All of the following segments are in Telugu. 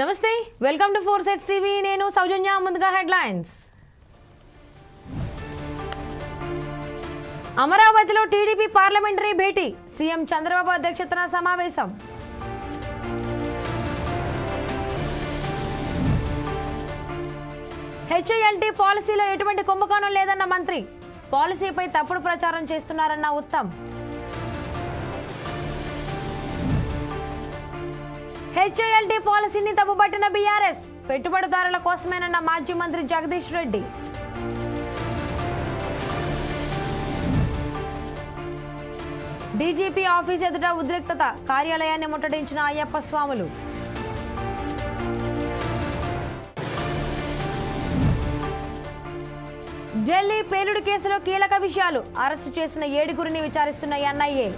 నమస్తే welcome to four sets TV. నేను సౌజన్య ముందుగా హెడ్లైన్స్. అమరావతిలో టీడీపీ పార్లమెంటరీ భేటీ. సీఎం చంద్రబాబు అధ్యక్షతన సమావేశం. హెచ్ఐఎల్టీ పాలసీలో ఎటువంటి కుంభకోణం లేదన్న మంత్రి. పాలసీపై తప్పుడు ప్రచారం చేస్తున్నారన్న ఉత్తమ్. హెచ్ఐఎల్టీ పాలసీని తప్పుబట్టిన బీఆర్ఎస్ పెట్టుబడిదారుల కోసమేనన్న మాజీ మంత్రి జగదీష్ రెడ్డి. డీజీపీ ఆఫీస్ ఎదుట ఉద్రిక్తత కార్యాలయాన్ని ముట్టడించిన అయ్యప్ప స్వాములు. ఢిల్లీ పేలుడు కేసులో కీలక విషయాలు అరెస్టు చేసిన ఏడుగురిని విచారిస్తున్న ఎన్ఐఏ.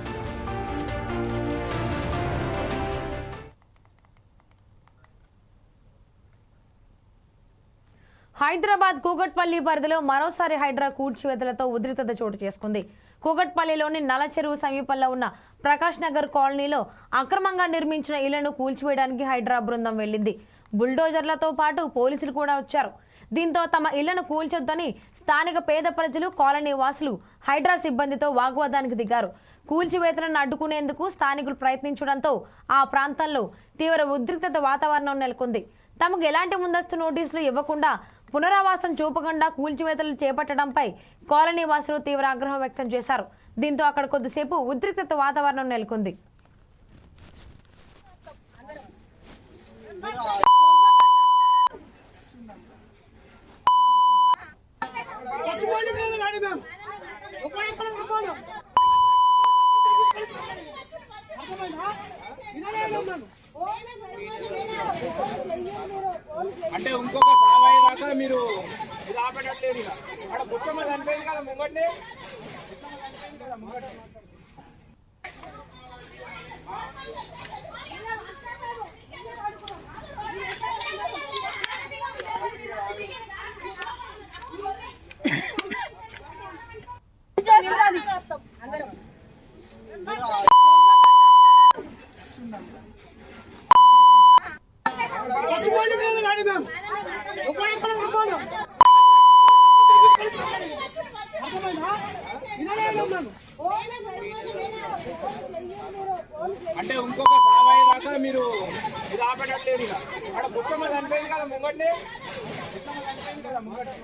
హైదరాబాద్ కూకట్పల్లి పరిధిలో మరోసారి హైడ్రా కూల్చివేతలతో ఉద్రిక్తత చోటు చేసుకుంది. కూకట్పల్లిలోని నలచెరువు సమీపంలో ఉన్న ప్రకాష్ నగర్ కాలనీలో అక్రమంగా నిర్మించిన ఇళ్ళను కూల్చివేయడానికి హైడ్రా బృందం వెళ్ళింది. బుల్డోజర్లతో పాటు పోలీసులు కూడా వచ్చారు. దీంతో తమ ఇళ్ళను కూల్చొద్దని స్థానిక పేద ప్రజలు కాలనీ వాసులు హైడ్రా సిబ్బందితో వాగ్వాదానికి దిగారు. కూల్చివేతలను అడ్డుకునేందుకు స్థానికులు ప్రయత్నించడంతో ఆ ప్రాంతంలో తీవ్ర ఉద్రిక్తత వాతావరణం నెలకొంది. తమకు ఎలాంటి ముందస్తు నోటీసులు ఇవ్వకుండా పునరావాసం చూపకుండా కూల్చివేతలు చేపట్టడంపై కాలనీ వాసులు తీవ్ర ఆగ్రహం వ్యక్తం చేశారు. దీంతో అక్కడ కొద్దిసేపు ఉద్రిక్తత వాతావరణం నెలకొంది. అంటే ఇంకొక సావాయి మీరు ఇది ఆపేటట్లేదు ఇక. అక్కడ బుచ్చమ్మ చనిపోయింది కదా ముంగట్నే. చచ్చిపోయిన పిల్లలు కాదు మేము ఉపయోగపడక పోను అర్థమైందా వినలేదు మేము అంటే ఇంకొక సావాయి దాకా మీరు ఇది ఆపేటట్లేదు ఇక అక్కడ బుచ్చమ్మ చనిపోయింది కదా ముంగట్నే బుచ్చమ్మ చనిపోయింది కదా ముంగట్నే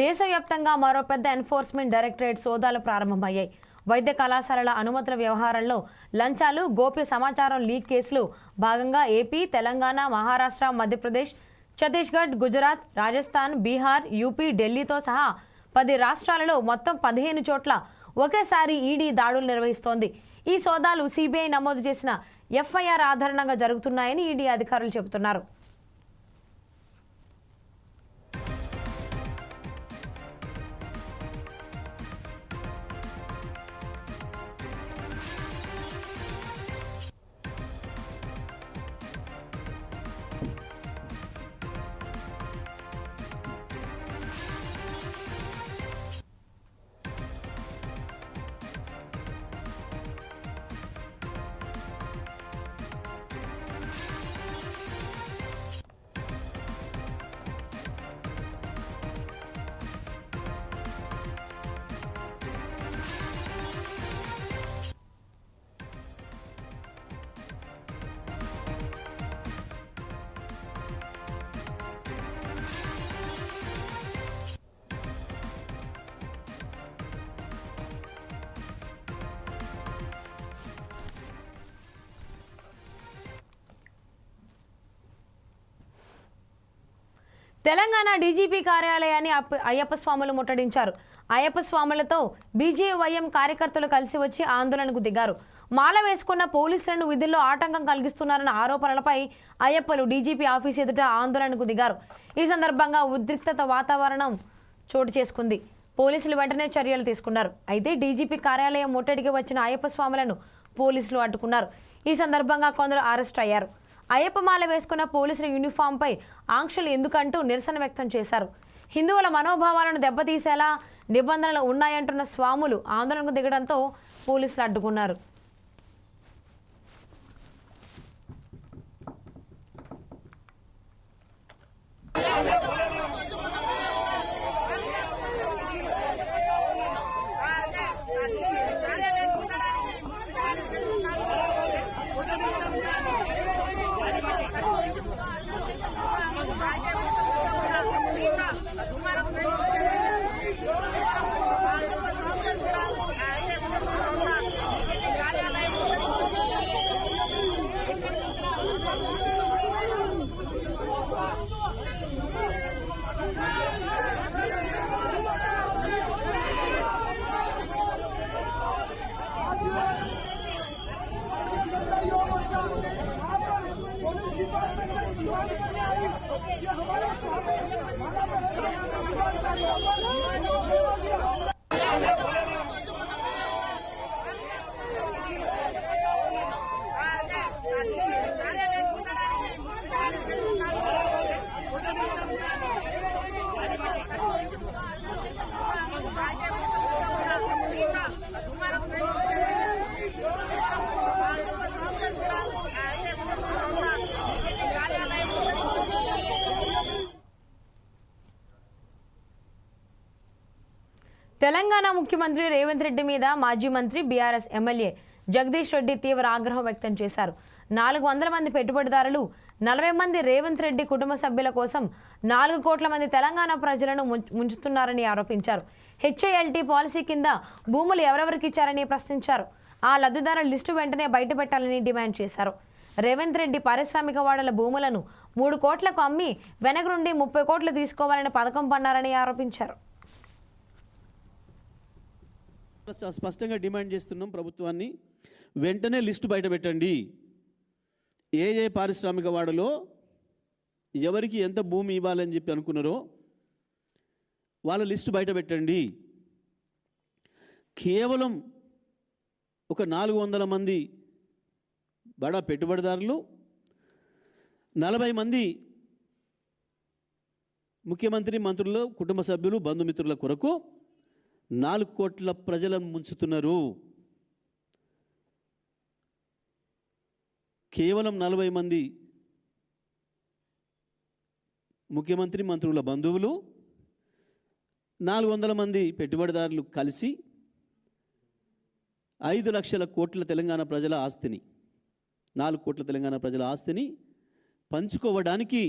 దేశవ్యాప్తంగా మరో పెద్ద ఎన్ఫోర్స్మెంట్ డైరెక్టరేట్ సోదాలు ప్రారంభమయ్యాయి. వైద్య కళాశాలల అనుమతుల వ్యవహారంలో లంచాలు గోప్య సమాచారం లీక్ కేసులు భాగంగా ఏపీ తెలంగాణ మహారాష్ట్ర మధ్యప్రదేశ్ ఛత్తీస్గఢ్ గుజరాత్ రాజస్థాన్ బీహార్ యూపీ ఢిల్లీతో సహా పది రాష్ట్రాలలో మొత్తం పదిహేను చోట్ల ఒకేసారి ఈడీ దాడులు నిర్వహిస్తోంది. ఈ సోదాలు సిబిఐ నమోదు చేసిన ఎఫ్ఐఆర్ ఆధారణంగా జరుగుతున్నాయని ఈడీ అధికారులు చెబుతున్నారు. తెలంగాణ డీజీపీ కార్యాలయాన్ని అయ్యప్ప స్వాములు ముట్టడించారు. అయ్యప్ప స్వాములతో బీజేవైఎం కార్యకర్తలు కలిసి వచ్చి ఆందోళనకు దిగారు. మాల వేసుకున్న పోలీసులను విధుల్లో ఆటంకం కలిగిస్తున్నారన్న ఆరోపణలపై అయ్యప్పలు డీజీపీ ఆఫీస్ ఎదుట ఆందోళనకు దిగారు. ఈ సందర్భంగా ఉద్రిక్తత వాతావరణం చోటు చేసుకుంది. పోలీసులు వెంటనే చర్యలు తీసుకున్నారు. అయితే డీజీపీ కార్యాలయం ముట్టడికి వచ్చిన అయ్యప్ప స్వాములను పోలీసులు అడ్డుకున్నారు. ఈ సందర్భంగా కొందరు అరెస్ట్ అయ్యారు. అయ్యప్పమాల వేసుకున్న పోలీసుల యూనిఫామ్పై ఆంక్షలు ఎందుకంటూ నిరసన వ్యక్తం చేశారు హిందువుల మనోభావాలను దెబ్బతీసేలా నిబంధనలు ఉన్నాయంటున్న స్వాములు ఆందోళనకు దిగడంతో పోలీసులు అడ్డుకున్నారు ముఖ్యమంత్రి రేవంత్ రెడ్డి మీద మాజీ మంత్రి బీఆర్ఎస్ ఎమ్మెల్యే జగదీష్ రెడ్డి తీవ్ర ఆగ్రహం వ్యక్తం చేశారు. నాలుగు వందల మంది పెట్టుబడిదారులు నలభై మంది రేవంత్ రెడ్డి కుటుంబ సభ్యుల కోసం నాలుగు కోట్ల మంది తెలంగాణ ప్రజలను ముం- ముంచుతున్నారని ఆరోపించారు. హెచ్ఏఎల్టీ పాలసీ కింద భూములు ఎవరెవరికి ఇచ్చారని ప్రశ్నించారు. ఆ లబ్ధిదారుల లిస్టు వెంటనే బయటపెట్టాలని డిమాండ్ చేశారు. రేవంత్ రెడ్డి పారిశ్రామిక వాడల భూములను మూడు కోట్లకు అమ్మి వెనక నుండి ముప్పై కోట్లు తీసుకోవాలని పథకం పన్నారని ఆరోపించారు. స్పష్టంగా డిమాండ్ చేస్తున్నాం ప్రభుత్వాన్ని. వెంటనే లిస్టు బయట పెట్టండి. ఏ ఏ పారిశ్రామిక వాడలో ఎవరికి ఎంత భూమి ఇవ్వాలని చెప్పి అనుకున్నారో వాళ్ళ లిస్టు బయట పెట్టండి. కేవలం ఒక నాలుగు వందల మంది బడా పెట్టుబడిదారులు నలభై మంది ముఖ్యమంత్రి మంత్రులు కుటుంబ సభ్యులు బంధుమిత్రుల కొరకు నాలుగు కోట్ల ప్రజలను ముంచుతున్నారు. కేవలం నలభై మంది ముఖ్యమంత్రి మంత్రుల బంధువులు నాలుగు వందల మంది పెట్టుబడిదారులు కలిసి ఐదు లక్షల కోట్ల తెలంగాణ ప్రజల ఆస్తిని నాలుగు కోట్ల తెలంగాణ ప్రజల ఆస్తిని పంచుకోవడానికి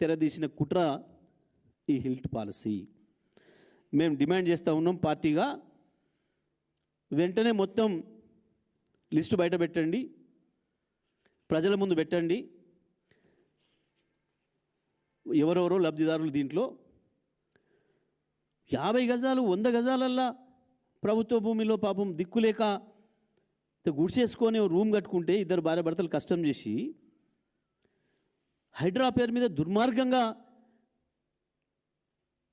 తెరదీసిన కుట్ర ఈ హిల్ట్ పాలసీ. మేము డిమాండ్ చేస్తూ ఉన్నాం పార్టీగా వెంటనే మొత్తం లిస్టు బయట పెట్టండి ప్రజల ముందు పెట్టండి ఎవరెవరో లబ్ధిదారులు దీంట్లో. యాభై గజాలు వంద గజాలల్లా ప్రభుత్వ భూమిలో పాపం దిక్కులేక గుడిసేసుకొని రూమ్ కట్టుకుంటే ఇద్దరు భార్య భర్తలు కష్టం చేసి హైడ్రా పేరు మీద దుర్మార్గంగా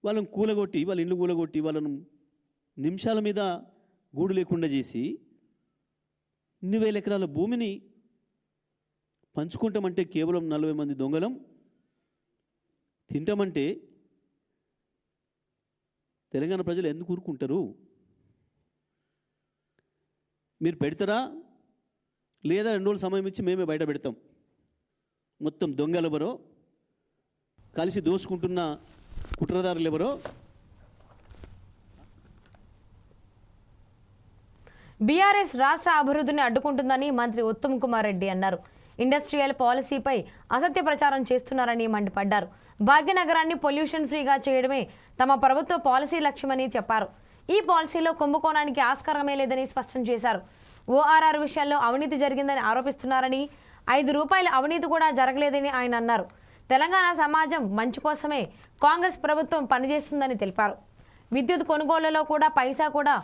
వాళ్ళని కూలగొట్టి వాళ్ళ ఇల్లు కూలగొట్టి వాళ్ళను నిమిషాల మీద గూడు లేకుండా చేసి ఇన్ని వేల ఎకరాల భూమిని పంచుకుంటామంటే కేవలం నలభై మంది దొంగలం. తింటామంటే తెలంగాణ ప్రజలు ఎందుకు ఊరుకుంటారు? మీరు పెడతారా? లేదా రెండు రోజులు సమయం ఇచ్చి మేమే బయట పెడతాం. మొత్తం దొంగలు ఎవరో కలిసి దోసుకుంటున్న కుట్రదారులు ఎవరో? బీఆర్ఎస్ రాష్ట్ర అభివృద్ధిని అడ్డుకుంటుందని మంత్రి ఉత్తమ్ కుమార్ రెడ్డి అన్నారు. ఇండస్ట్రియల్ పాలసీపై అసత్య ప్రచారం చేస్తున్నారని మండిపడ్డారు. భాగ్యనగరాన్ని పొల్యూషన్ ఫ్రీగా చేయడమే తమ ప్రభుత్వ పాలసీ లక్ష్యమని చెప్పారు. ఈ పాలసీలో కుంభకోణానికి ఆస్కారమే లేదని స్పష్టం చేశారు. ఓఆర్ఆర్ విషయాల్లో అవినీతి జరిగిందని ఆరోపిస్తున్నారని ఐదు రూపాయల అవినీతి కూడా జరగలేదని ఆయన అన్నారు. తెలంగాణ సమాజం మంచి కోసమే కాంగ్రెస్ ప్రభుత్వం పనిచేస్తుందని తెలిపారు. విద్యుత్ కొనుగోళ్ళలో కూడా పైసా కూడా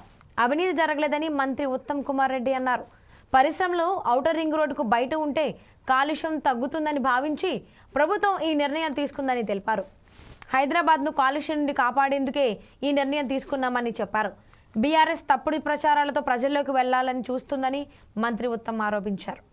అవినీతి జరగలేదని మంత్రి ఉత్తమ్ కుమార్ రెడ్డి అన్నారు. పరిశ్రమలు ఔటర్ రింగ్ రోడ్డుకు బయట ఉంటే కాలుష్యం తగ్గుతుందని భావించి ప్రభుత్వం ఈ నిర్ణయం తీసుకుందని తెలిపారు. హైదరాబాద్ను కాలుష్యం నుండి కాపాడేందుకే ఈ నిర్ణయం తీసుకున్నామని చెప్పారు. బీఆర్ఎస్ తప్పుడు ప్రచారాలతో ప్రజల్లోకి వెళ్ళాలని చూస్తుందని మంత్రి ఉత్తమ్ ఆరోపించారు.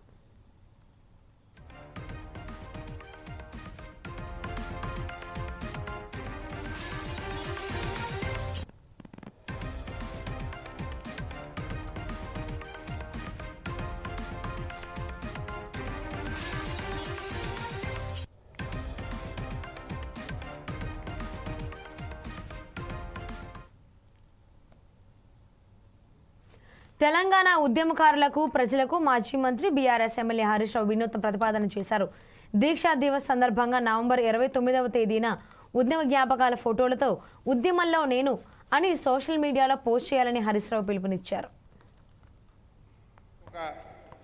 తెలంగాణ ఉద్యమకారులకు ప్రజలకు మాజీ మంత్రి బీఆర్ఎస్ ఎమ్మెల్యే హరీష్ రావు వినూత్న ప్రతిపాదన చేశారు. దీక్షా దివస్ సందర్భంగా నవంబర్ ఇరవై తొమ్మిదవ తేదీన ఉద్యమ జ్ఞాపకాల ఫోటోలతో ఉద్యమంలో నేను అని సోషల్ మీడియాలో పోస్ట్ చేయాలని హరీష్ రావు పిలుపునిచ్చారు.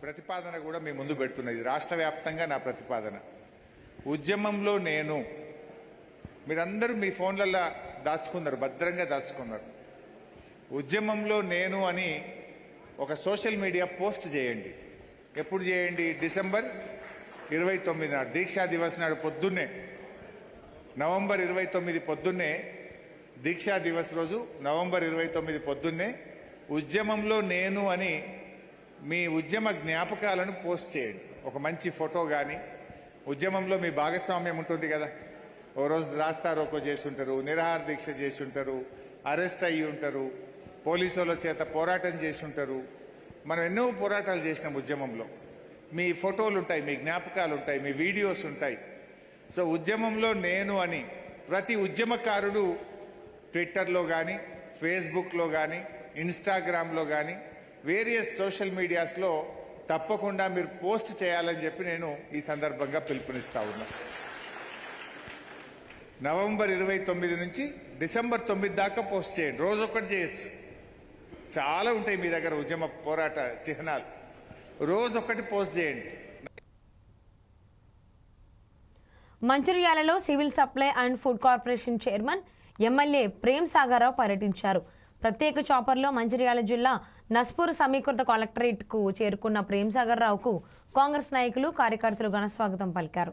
ప్రతిపాదన కూడా మీ ముందు పెడుతున్నది రాష్ట్ర వ్యాప్తంగా నా ప్రతిపాదన. ఉద్యమంలో నేను మీరందరూ మీ ఫోన్లలో దాచుకున్నారు భద్రంగా దాచుకున్నారు. ఉద్యమంలో నేను అని ఒక సోషల్ మీడియా పోస్ట్ చేయండి. ఎప్పుడు చేయండి? డిసెంబర్ ఇరవై తొమ్మిది నాడు దీక్షా దివస్ నాడు పొద్దున్నే. నవంబర్ ఇరవై తొమ్మిది పొద్దున్నే దీక్షా దివస్ రోజు నవంబర్ ఇరవై తొమ్మిది పొద్దున్నే ఉద్యమంలో నేను అని మీ ఉద్యమ జ్ఞాపకాలను పోస్ట్ చేయండి. ఒక మంచి ఫోటో కానీ ఉద్యమంలో మీ భాగస్వామ్యం ఉంటుంది కదా. ఓ రోజు రాస్తారోకో చేసి ఉంటారు నిరాహార దీక్ష చేసి ఉంటారు అరెస్ట్ అయ్యి ఉంటారు పోలీసుల చేత పోరాటం చేసి ఉంటారు మనం ఎన్నో పోరాటాలు చేసినాం ఉద్యమంలో. మీ ఫోటోలు ఉంటాయి మీ జ్ఞాపకాలు ఉంటాయి మీ వీడియోస్ ఉంటాయి సో ఉద్యమంలో నేను అని ప్రతి ఉద్యమకారుడు ట్విట్టర్లో కానీ ఫేస్బుక్లో కానీ ఇన్స్టాగ్రామ్లో కానీ వేరియస్ సోషల్ మీడియాస్లో తప్పకుండా మీరు పోస్ట్ చేయాలని చెప్పి నేను ఈ సందర్భంగా పిలుపునిస్తా ఉన్నా. నవంబర్ ఇరవై తొమ్మిది నుంచి డిసెంబర్ తొమ్మిది దాకా పోస్ట్ చేయండి. రోజు ఒకటి చేయొచ్చు. చాలా ఉంటాయి మీ దగ్గర ఉద్యమ పోరాట చిహ్నాలు. రోజు ఒక్కటి పోస్ట్ చేయండి. మంచిర్యాలలో civil supply and food corporation chairman MLA Prem Sagar Rao పర్యటించారు. ప్రత్యేక చాపర్లో మంచిర్యాల జిల్లా నస్పూర్ సమీకృత కలెక్టరేట్కు చేరుకున్న ప్రేమ్ సాగర్రావుకు కాంగ్రెస్ నాయకులు కార్యకర్తలు ఘనస్వాగతం పలికారు.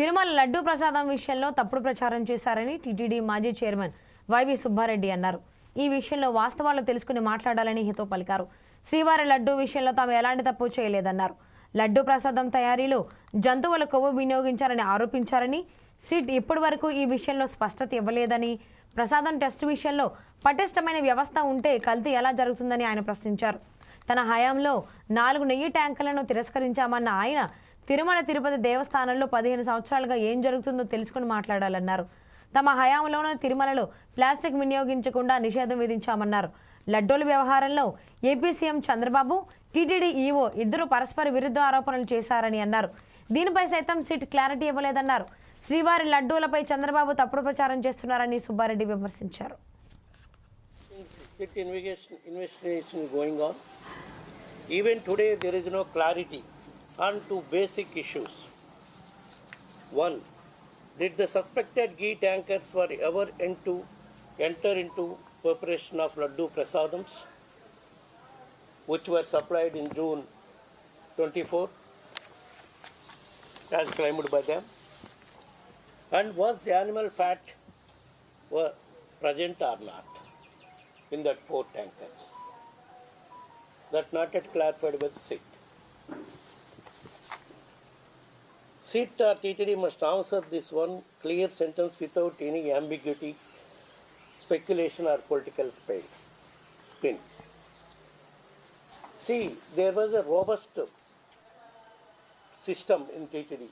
తిరుమల లడ్డూ ప్రసాదం విషయంలో తప్పుడు ప్రచారం చేశారని టీటీడీ మాజీ చైర్మన్ వైవి సుబ్బారెడ్డి అన్నారు. ఈ విషయంలో వాస్తవాలు తెలుసుకుని మాట్లాడాలని హితో పలికారు. శ్రీవారి లడ్డూ విషయంలో తాము ఎలాంటి తప్పు చేయలేదన్నారు. లడ్డూ ప్రసాదం తయారీలో జంతువుల కొవ్వు వినియోగించారని ఆరోపించారని సిట్ ఇప్పటి వరకు ఈ విషయంలో స్పష్టత ఇవ్వలేదని ప్రసాదం టెస్ట్ విషయంలో పటిష్టమైన వ్యవస్థ ఉంటే కల్తీ ఎలా జరుగుతుందని ఆయన ప్రశ్నించారు. తన హయాంలో నాలుగు నెయ్యి ట్యాంకులను తిరస్కరించామన్న ఆయన తిరుమల తిరుపతి దేవస్థానంలో పదిహేను సంవత్సరాలుగా ఏం జరుగుతుందో తెలుసుకుని మాట్లాడాలన్నారు. తమ హయాంలోనే తిరుమలలో ప్లాస్టిక్ వినియోగించకుండా నిషేధం విధించామన్నారు. లడ్డూల వ్యవహారంలో AP CM Chandrababu TTD EO ఇద్దరు పరస్పర విరుద్ధ ఆరోపణలు చేశారని అన్నారు. దీనిపై సైతం సిట్ క్లారిటీ ఇవ్వలేదన్నారు. శ్రీవారి లడ్డూలపై చంద్రబాబు తప్పుడు ప్రచారం చేస్తున్నారని సుబ్బారెడ్డి విమర్శించారు. Investigation going on. Even today, there is no clarity. On two basic issues. One, did the suspected ghee tankers were ever into enter into preparation of laddu prasadams, which were supplied in June 24, as claimed by them? And was the animal fat were present or not? in that four tankers. That not yet clarified by the SIT. SIT or TTD must answer this one clear sentence without any ambiguity, speculation or political spin. See, there was a robust system in TTD,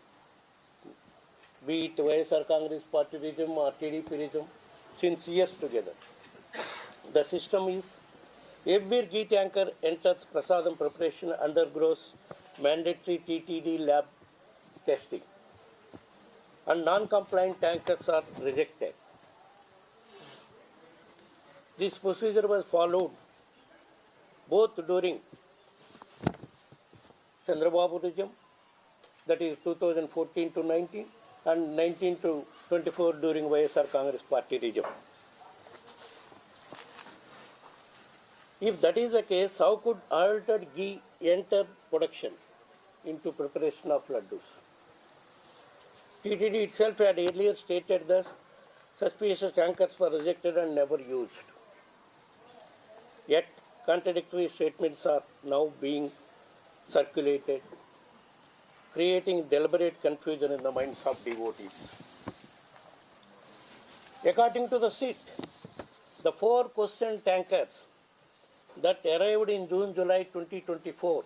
be it YSR Congress party regime or TDP regime, since years together. The system is every ghee tanker enters prasadam preparation undergoes mandatory TTD lab testing and non-compliant tankers are rejected. This procedure was followed both during Chandrababu regime, that is 2014 to 19, and 19 to 24 during YSR Congress Party regime. If that is the case, how could altered ghee enter production into preparation of laddus? TTD itself had earlier stated that suspicious tankers were rejected and never used. Yet contradictory statements are now being circulated, creating deliberate confusion in the minds of devotees. According to the SIT, the four question tankers that arrived in June July 2024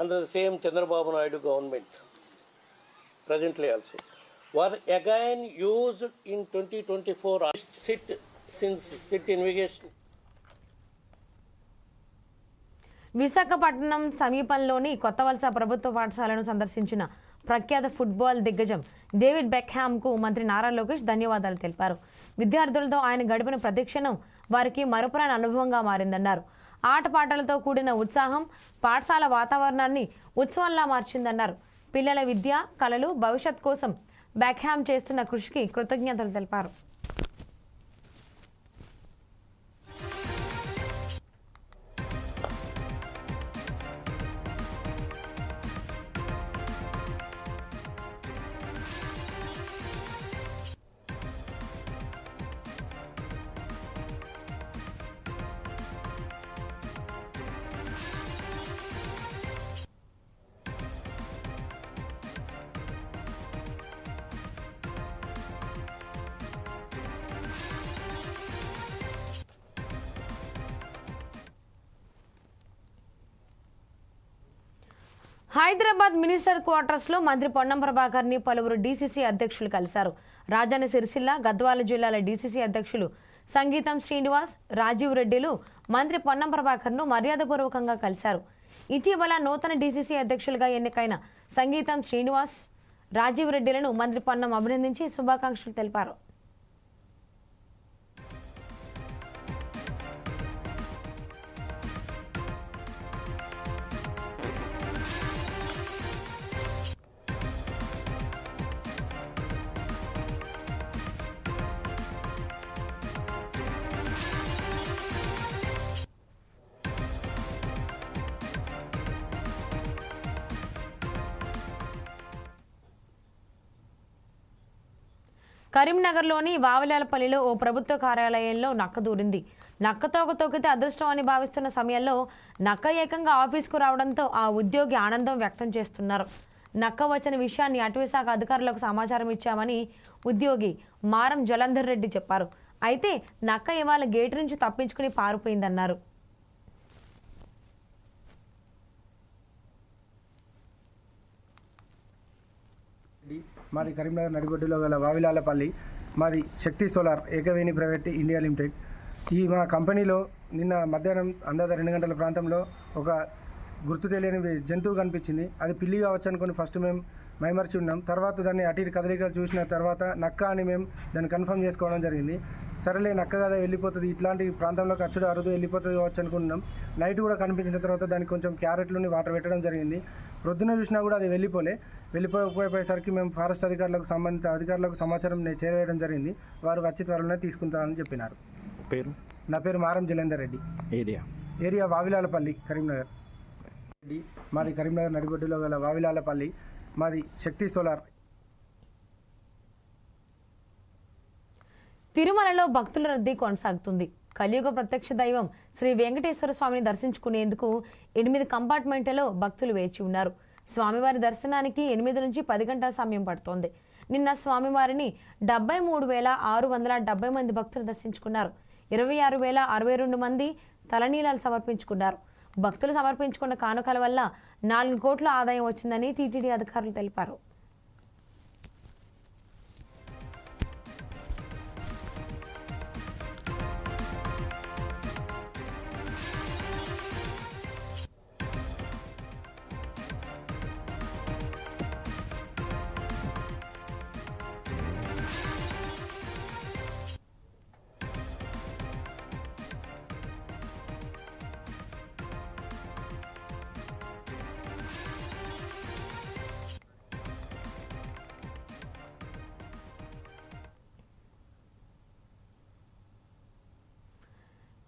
under the same Chandrababu Naidu government, presently also, were again used in 2024 SIT since SIT ఇన్విగేషన్ Visakhapatnam సమీపంలోని కొత్తవలస ప్రభుత్వ పాఠశాలను సందర్శించిన ప్రఖ్యాత ఫుట్బాల్ దిగ్గజం డేవిడ్ బెక్హామ్కు మంత్రి నారా లోకేష్ ధన్యవాదాలు తెలిపారు. విద్యార్థులతో ఆయన గడిపిన ప్రతిక్షణం వారికి మరపురాని అనుభవంగా మారిందన్నారు. ఆటపాటలతో కూడిన ఉత్సాహం పాఠశాల వాతావరణాన్ని ఉత్సవంలా మార్చిందన్నారు. పిల్లల విద్య కళలు భవిష్యత్ కోసం బెక్హామ్ చేస్తున్న కృషికి కృతజ్ఞతలు తెలిపారు. హైదరాబాద్ మినిస్టర్ క్వార్టర్స్లో మంత్రి పొన్నం ప్రభాకర్ని పలువురు డీసీసీ అధ్యక్షులు కలిశారు. రాజన్న సిరిసిల్ల గద్వాల జిల్లాల డీసీసీ అధ్యక్షులు సంగీతం శ్రీనివాస్ రాజీవ్ రెడ్డిలు మంత్రి పొన్నం ప్రభాకర్ను మర్యాదపూర్వకంగా కలిశారు. ఇటీవల నూతన డీసీసీ అధ్యక్షులుగా ఎన్నికైన సంగీతం శ్రీనివాస్ రాజీవ్ రెడ్డిలను మంత్రి పొన్నం అభినందించి శుభాకాంక్షలు తెలిపారు. కరీంనగర్లోని వావిలాలపల్లిలో ఓ ప్రభుత్వ కార్యాలయంలో నక్క దూరింది నక్కతోక తొక్కితే అదృష్టం అని భావిస్తున్న సమయంలో నక్క ఏకంగా ఆఫీస్కు రావడంతో ఆ ఉద్యోగి ఆనందం వ్యక్తం చేస్తున్నారు. నక్క వచ్చిన విషయాన్ని అటవీశాఖ అధికారులకు సమాచారం ఇచ్చామని ఉద్యోగి మారం జలంధర్ రెడ్డి చెప్పారు. అయితే నక్క ఇవాళ గేటు నుంచి తప్పించుకుని పారిపోయిందన్నారు. మాది కరీంనగర్ నడిబొడ్డులో గల వావిలాలపల్లి మాది Shakti solar Ekaveni private India limited. ఈ మా కంపెనీలో నిన్న మధ్యాహ్నం అందాజ రెండు గంటల ప్రాంతంలో ఒక గుర్తు తెలియని జంతువు కనిపించింది. అది పిల్లి కావచ్చు అనుకుని ఫస్ట్ మేము మైమర్చి ఉన్నాం తర్వాత దాన్ని అటు ఇటు కదలికలు చూసిన తర్వాత నక్క అని మేము దాన్ని కన్ఫర్మ్ చేసుకోవడం జరిగింది. సరేలే నక్క కదా వెళ్ళిపోతుంది. ఇట్లాంటి ప్రాంతంలో ఖర్చుడు అరుదు వెళ్ళిపోతుంది కావచ్చు అనుకున్నాం నైట్ కూడా కనిపించిన తర్వాత దానికి కొంచెం క్యారెట్లోని వాటర్ పెట్టడం జరిగింది. ప్రొద్దున చూసినా కూడా అది వెళ్ళిపోలే. వెళ్ళిపోయిపోయేసరికి మేము ఫారెస్ట్ అధికారులకు సంబంధిత అధికారులకు సమాచారం నేను చేరవేయడం జరిగింది. వారు వచ్చి త్వరలోనే తీసుకుంటామని చెప్పినారు. పేరు? నా పేరు మారం జలేందర్ రెడ్డి. ఏరియా? ఏరియా వావిలాలపల్లి కరీంనగర్. రెడ్డి మాది కరీంనగర్ నడిబొడ్డులో గల వావిలాలపల్లి. మాది శక్తి సోలార్. తిరుమలలో భక్తుల రద్దీ కొనసాగుతుంది. కలియుగ ప్రత్యక్ష దైవం శ్రీ వెంకటేశ్వర స్వామిని దర్శించుకునేందుకు ఎనిమిది కంపార్ట్మెంట్లలో భక్తులు వేచి ఉన్నారు. స్వామివారి దర్శనానికి ఎనిమిది నుంచి పది గంటల సమయం పడుతోంది. నిన్న స్వామివారిని డెబ్బై మూడు వేల ఆరు వందల డెబ్బై మంది భక్తులు దర్శించుకున్నారు. ఇరవై ఆరు వేల అరవై రెండు మంది తలనీలాలు సమర్పించుకున్నారు. భక్తులు సమర్పించుకున్న కానుకల వల్ల నాలుగు కోట్ల ఆదాయం వచ్చిందని టీటీడీ అధికారులు తెలిపారు.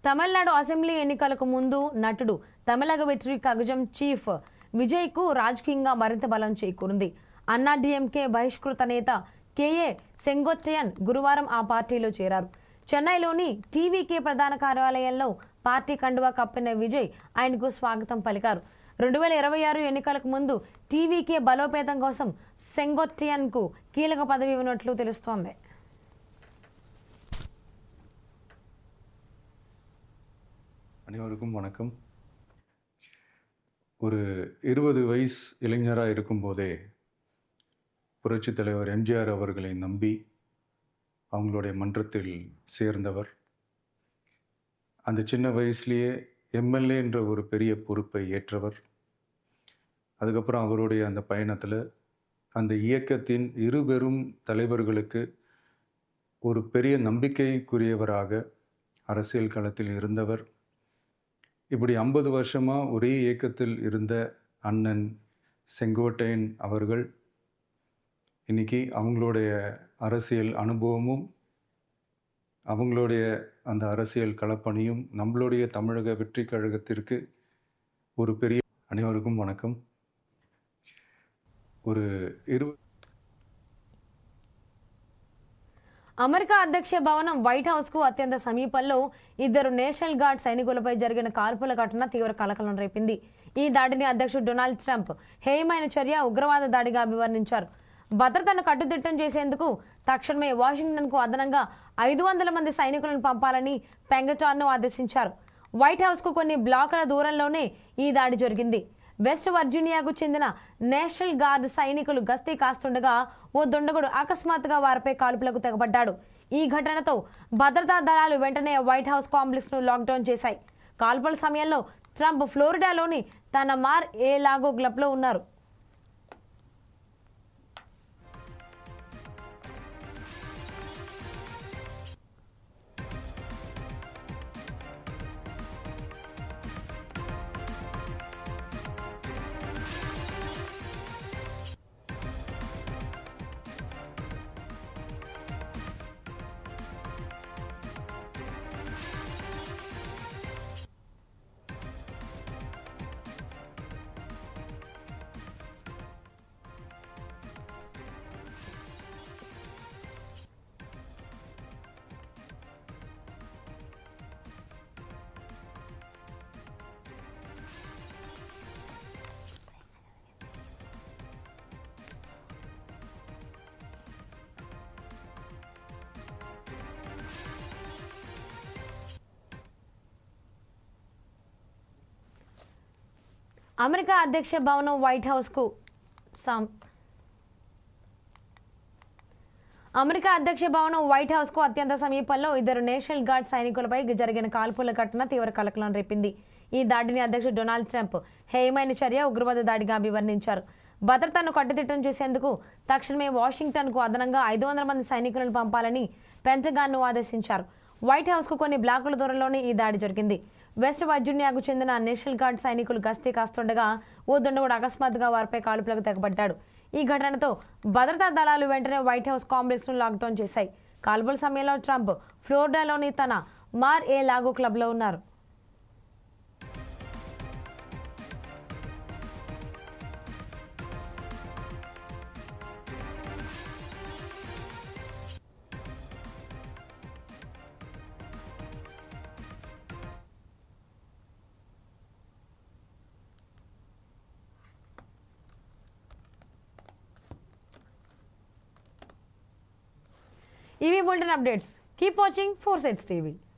తమిళనాడు అసెంబ్లీ ఎన్నికలకు ముందు నటుడు తమిళగ వెట్రి కగజం చీఫ్ విజయ్కు రాజకీయంగా మరింత బలం చేకూరింది. అన్నా డిఎంకే బహిష్కృత నేత కేఏ సెంగొట్టయన్ గురువారం ఆ పార్టీలో చేరారు. చెన్నైలోని టీవీకే ప్రధాన కార్యాలయంలో పార్టీ కండువా కప్పిన విజయ్ ఆయనకు స్వాగతం పలికారు. రెండు వేల ఇరవై ఆరు ఎన్నికలకు ముందు టీవీకే బలోపేతం కోసం సెంగొట్టియన్కు కీలక పదవి ఇవ్వనట్లు తెలుస్తోంది. அனைவருக்கும் வணக்கம். ஒரு இருபது வயசு இளைஞராக இருக்கும்போதே புரட்சித் தலைவர் எம்ஜிஆர் அவர்களை நம்பி அவங்களுடைய மன்றத்தில் சேர்ந்தவர். அந்த சின்ன வயசுலேயே எம்எல்ஏ என்ற ஒரு பெரிய பொறுப்பை ஏற்றவர். அதுக்கப்புறம் அவருடைய அந்த பயணத்தில் அந்த இயக்கத்தின் இருபெரும் தலைவர்களுக்கு ஒரு பெரிய நம்பிக்கைக்குரியவராக அரசியல் களத்தில் இருந்தவர். இப்படி ஐம்பது வருஷமாக ஒரே இயக்கத்தில் இருந்த அண்ணன் செங்கோட்டையன் அவர்கள் இன்னைக்கு அவங்களுடைய அரசியல் அனுபவமும் அவங்களுடைய அந்த அரசியல் களப்பணியும் நம்மளுடைய தமிழக வெற்றி கழகத்திற்கு ஒரு பெரிய அனைவருக்கும் வணக்கம். ஒரு இரு అమెరికా అధ్యక్ష భవనం వైట్ హౌస్కు అత్యంత సమీపంలో ఇద్దరు నేషనల్ గార్డ్ సైనికులపై జరిగిన కాల్పుల ఘటన తీవ్ర కలకలం రేపింది. ఈ దాడిని అధ్యక్షుడు డొనాల్డ్ ట్రంప్ హేయమైన చర్య ఉగ్రవాద దాడిగా అభివర్ణించారు. భద్రతను కట్టుదిట్టం చేసేందుకు తక్షణమే వాషింగ్టన్కు అదనంగా ఐదు వందల మంది సైనికులను పంపాలని పెంగచాన్ను ఆదేశించారు. వైట్ హౌస్కు కొన్ని బ్లాకుల దూరంలోనే ఈ దాడి జరిగింది. వెస్ట్ వర్జీనియాకు చెందిన నేషనల్ గార్డ్ సైనికులు గస్తీ కాస్తుండగా ఓ దుండగుడు అకస్మాత్తుగా వారిపై కాల్పులకు తెగబడ్డాడు. ఈ ఘటనతో భద్రతా దళాలు వెంటనే వైట్ హౌస్ కాంప్లెక్స్ను లాక్డౌన్ చేశాయి. కాల్పుల సమయంలో ట్రంప్ ఫ్లోరిడాలోని తన మార్ ఏ లాగో క్లబ్లో ఉన్నారు. అమెరికా అధ్యక్ష భవనం వైట్ హౌస్కు సం అమెరికా అధ్యక్ష భవనం వైట్ హౌస్కు అత్యంత సమీపంలో ఇద్దరు నేషనల్ గార్డ్ సైనికులపై జరిగిన కాల్పుల ఘటన తీవ్ర కలకలం రేపింది. ఈ దాడిని అధ్యక్షుడు డొనాల్డ్ ట్రంప్ హేయమైన చర్య ఉగ్రవాద దాడిగా అభివర్ణించారు. భద్రతను కట్టుదిట్టం చేసేందుకు తక్షణమే వాషింగ్టన్కు అదనంగా ఐదు వందల మంది సైనికులను పంపాలని పెంటగాన్ను ఆదేశించారు. వైట్ హౌస్కు కొన్ని బ్లాకుల దూరంలోనే ఈ దాడి జరిగింది. వెస్ట్ వర్జీనియాకు చెందిన నేషనల్ గార్డ్ సైనికులు గస్తీ కాస్తుండగా ఓ దుండగుడు అకస్మాత్తుగా వారిపై కాల్పులకు తెగబడ్డాడు. ఈ ఘటనతో భద్రతా దళాలు వెంటనే వైట్ హౌస్ కాంప్లెక్స్ను లాక్డౌన్ చేశాయి. కాల్పుల సమయంలో ట్రంప్ ఫ్లోరిడాలోని తన మార్ ఏ లాగో క్లబ్లో ఉన్నారు. golden updates. Keep watching Foresights TV.